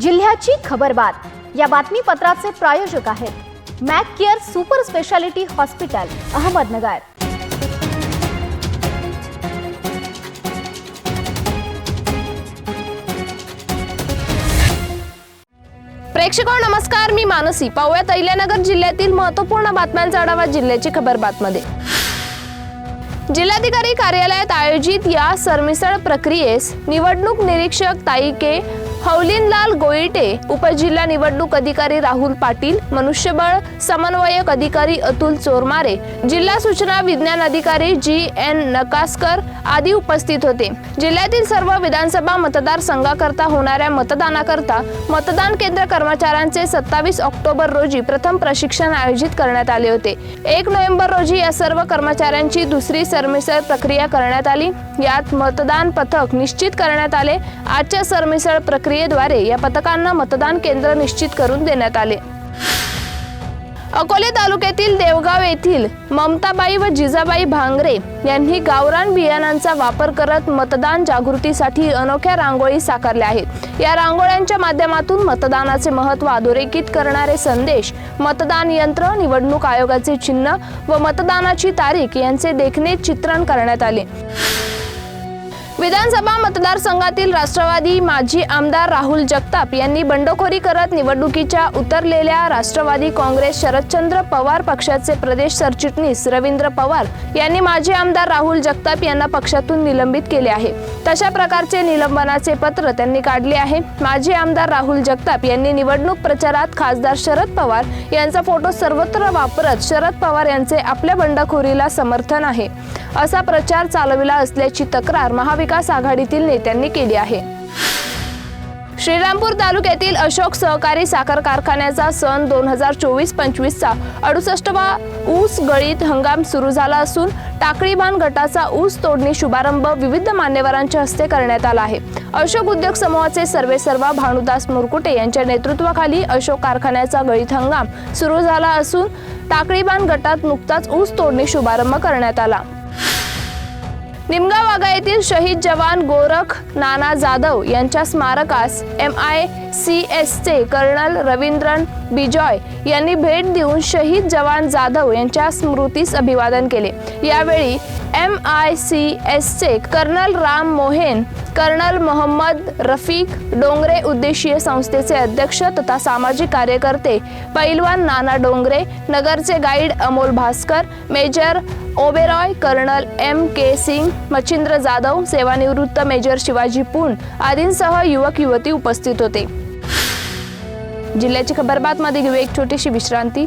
जिल्ह्याची खबरबात या बातमीपत्राचे प्रायोजक आहेत Mac Care super speciality hospital Ahmednagar. प्रेक्षक नमस्कार. मी मानसी. पाहूयात अहिल्यानगर जिल्ह्यातील महत्त्वपूर्ण बातम्यांचा आढावा जिल्ह्याची खबर बातमध्ये. जिल्हाधिकारी कार्यालयात आयोजित या सरमिसळ प्रक्रियेस निवडणूक निरीक्षक ताईके हौलीनलाल गोईटे उपजिल्हा निवडणूक अधिकारी राहुल पाटील मनुष्यबळ समन्वयक अधिकारी अतुल चोरमारे जिल्हा सूचना विज्ञान अधिकारी जी एन नकासकर आदी उपस्थित होते. जिल्ह्यातील सर्व विधानसभा मतदारसंघाकरता होणाऱ्या मतदानाकरता मतदान केंद्र कर्मचाऱ्यांचे सत्तावीस ऑक्टोबर रोजी प्रथम प्रशिक्षण आयोजित करण्यात आले होते. एक नोव्हेंबर रोजी या सर्व कर्मचाऱ्यांची दुसरी सरमिसळ प्रक्रिया करण्यात आली. यात मतदान पथक निश्चित करण्यात आले. आजच्या सरमिसळ प्रक्रियेद्वारे या पथकांना मतदान केंद्र निश्चित करून देण्यात आले. अकोले तालुक्यातील देवगाव येथील ममताबाई व जिजाबाई भांगरे यांनी गावरान बियाणांचा वापर करत मतदान जागृतीसाठी अनोख्या रांगोळी साकारल्या आहेत. या रांगोळ्यांच्या माध्यमातून मतदानाचे महत्त्व अधोरेखित करणारे संदेश मतदान यंत्र निवडणूक आयोगाचे चिन्ह व मतदानाची तारीख यांचे देखणे चित्रण करण्यात आले. विधानसभा मतदारसंघातील राष्ट्रवादी माजी आमदार राहुल जगताप यांनी बंडखोरी करत निवडणुकीच्या उतरलेल्या राष्ट्रवादी काँग्रेस शरदचंद्र पवार पक्षाचे प्रदेश सरचिटणीस रवींद्र पवार यांनी माजी आमदार राहुल जगताप यांना पक्षातून निलंबित केले आहे. तशा प्रकारचे निलंबनाचे पत्र त्यांनी काढले आहे. माजी आमदार राहुल जगताप यांनी निवडणूक प्रचारात खासदार शरद पवार यांचा फोटो सर्वत्र वापरत शरद पवार यांचे आपल्या बंडखोरीला समर्थन आहे. असा प्रचार चालविला असल्याची तक्रार महाविकास आघाडीतील नेत्यांनी केली आहे. श्रीरामपूर तालुक्यातील अशोक सहकारी साखर कारखान्याचा सन दोन हजार चोवीस पंचवीसचा अडुसष्टवा ऊस गळीत हंगाम सुरू झाला असून टाकळीबान गटाचा ऊस तोडणी शुभारंभ विविध मान्यवरांच्या हस्ते करण्यात आला आहे. अशोक उद्योग समूहाचे सर्वेसर्वा भानुदास मुरकुटे यांच्या नेतृत्वाखाली अशोक कारखान्याचा गळीत हंगाम सुरू झाला असून टाकळीबान गटात नुकताच ऊस तोडणी शुभारंभ करण्यात आला. निमगाव वाघा शहीद जवान गोरख नाना जाधव यांच्या स्मारकास एम आय सी एसचे कर्नल रवींद्रन बिजॉय यांनी भेट देऊन शहीद जवान जाधव यांच्या स्मृतीस अभिवादन केले. यावेळी एम आय सी एसचे कर्नल राम मोहेन कर्नल मोहम्मद रफीक डोंगरे उद्देशीय संस्थेचे अध्यक्ष तथा सामाजिक कार्यकर्ते पैलवान नाना डोंगरे नगरचे guide Amol Bhaskar major Oberoi colonel M K Singh Machhindra Jadhav सेवानिवृत्त मेजर शिवाजी पुण आदींसह युवक युवती उपस्थित होते. जिल्ह्याची खबरबात मध्ये घेऊ एक छोटीशी विश्रांती.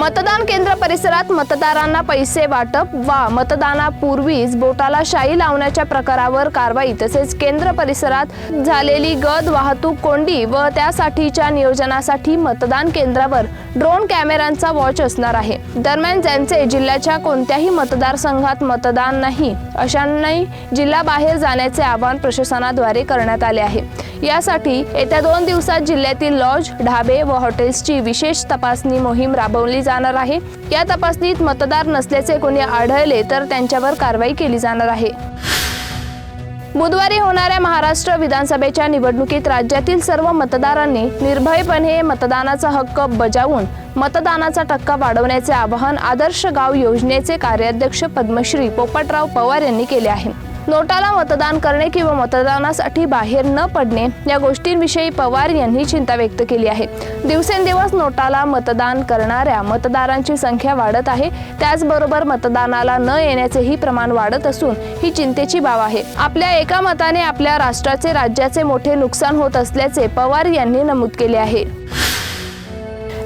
मतदान केंद्र परिसरात मतदारांना पैसे वाटप वा मतदानापूर्वीच बोटाला शाई लावण्याच्या प्रकारावर कारवाई तसेच केंद्र परिसरात झालेली गद वाहतूक कोंडी व त्यासाठीच्या नियोजनासाठी मतदान केंद्रावर ड्रोन कॅमेऱ्यांचा वॉच असणार आहे. दरम्यान ज्यांचे जिल्ह्याच्या कोणत्याही मतदारसंघात मतदान नाही अशांनाही जिल्ह्याबाहेर जाण्याचे आवाहन प्रशासनाद्वारे करण्यात आले आहे. यासाठी येत्या दोन दिवसात जिल्ह्यातील लॉज ढाबे व हॉटेल्सची विशेष तपासणी मोहीम राबवली जाणार आहे. या तपासणीत मतदार नसल्याचे कोणी आढळले तर त्यांच्यावर कारवाई केली जाणार आहे. बुधवारी होणाऱ्या महाराष्ट्र विधानसभेच्या निवडणुकीत राज्यातील सर्व मतदारांनी निर्भयपणे मतदानाचा हक्क बजावून मतदानाचा टक्का वाढवण्याचे आवाहन आदर्श गाव योजनेचे कार्याध्यक्ष पद्मश्री पोपटराव पवार यांनी केले आहे. नोटाला मतदान करणे किंवा मतदानासाठी बाहेर न पडणे या गोष्टींविषयी पवार यांनी चिंता व्यक्त केली आहे. दिवसेंदिवस नोटाला मतदान करणाऱ्या मतदारांची संख्या वाढत आहे. त्याचबरोबर मतदानाला न येण्याचेही प्रमाण वाढत असून ही चिंतेची बाब आहे. आपल्या एका मताने आपल्या राष्ट्राचे राज्याचे मोठे नुकसान होत असल्याचे पवार यांनी नमूद केले आहे.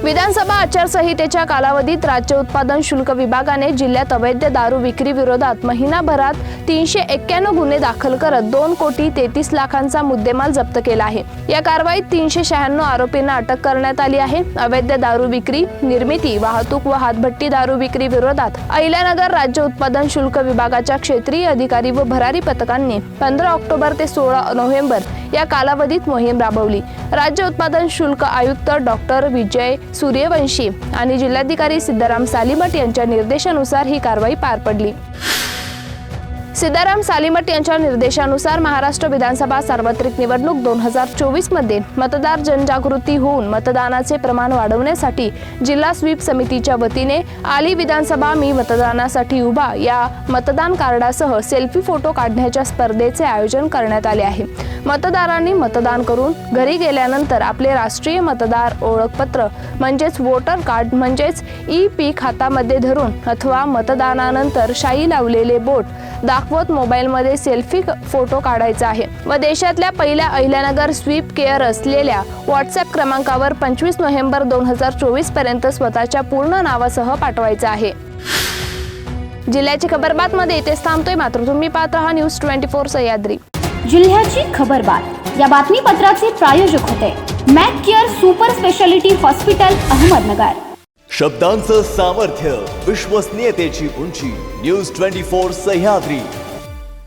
विधानसभा आचारसंहितेच्या कालावधीत राज्य उत्पादन शुल्क विभागाने जिल्ह्यात अवैध दारू विक्री विरोधात महिनाभरात तीनशे एक्क्याण्णव गुन्हे दाखल करत दोन कोटी तेहतीस लाखांचा मुद्देमाल जप्त केला आहे. या कारवाईत तीनशे शहाण्णव आरोपींना अटक करण्यात आली आहे. अवैध दारू विक्री निर्मिती वाहतूक व हातभट्टी दारू विक्री विरोधात अहिल्यानगर राज्य उत्पादन शुल्क विभागाच्या क्षेत्रीय अधिकारी व भरारी पथकांनी पंधरा ऑक्टोबर ते सोळा नोव्हेंबर या कालावधीत मोहीम राबवली. राज्य उत्पादन शुल्क आयुक्त डॉक्टर विजय सूर्यवंशी आणि जिल्हाधिकारी सिद्धाराम सालीमठ यांच्या निर्देशानुसार ही कारवाई पार पडली. सीताराम सालीमठ यांच्या निर्देशानुसार महाराष्ट्र विधानसभा सार्वत्रिक निवडणूक दोन हजार चोवीसमध्ये मतदार जनजागृती होऊन मतदानाचे प्रमाण वाढवण्यासाठी जिल्हा स्वीप समितीच्या वतीने आली विधानसभा मी मतदानासाठी उभा या मतदान कार्डासह सेल्फी फोटो काढण्याच्या स्पर्धेचे आयोजन करण्यात आले आहे. मतदारांनी मतदान करून घरी गेल्यानंतर आपले राष्ट्रीय मतदार ओळखपत्र म्हणजेच वोटर कार्ड म्हणजेच ई पीक हातामध्ये धरून अथवा मतदानानंतर शाई लावलेले बोट दाखवत मोबाईलमध्ये सेल्फी फोटो काढायचा आहे. व देशातल्या पहिल्या अहिल्यानगर स्वीप केअर असलेल्या व्हॉट्सअप क्रमांकावर पंचवीस नोव्हेंबर दोन हजार चोवीसपर्यंत स्वतःच्या पूर्ण नावासह पाठवायचा आहे. जिल्ह्याची खबरबात मध्ये इथेच थांबतोय मात्र तुम्ही पाहत राहा न्यूज ट्वेंटी फोर सह्याद्री. जिल्ह्याची खबरबात. या बातमीपत्राचे प्रायोजक होते. Mac Care super speciality hospital Ahmednagar. शब्दांचं सामर्थ्य विश्वसनीयतेची उंची न्यूज ट्वेंटी फोर सह्याद्री.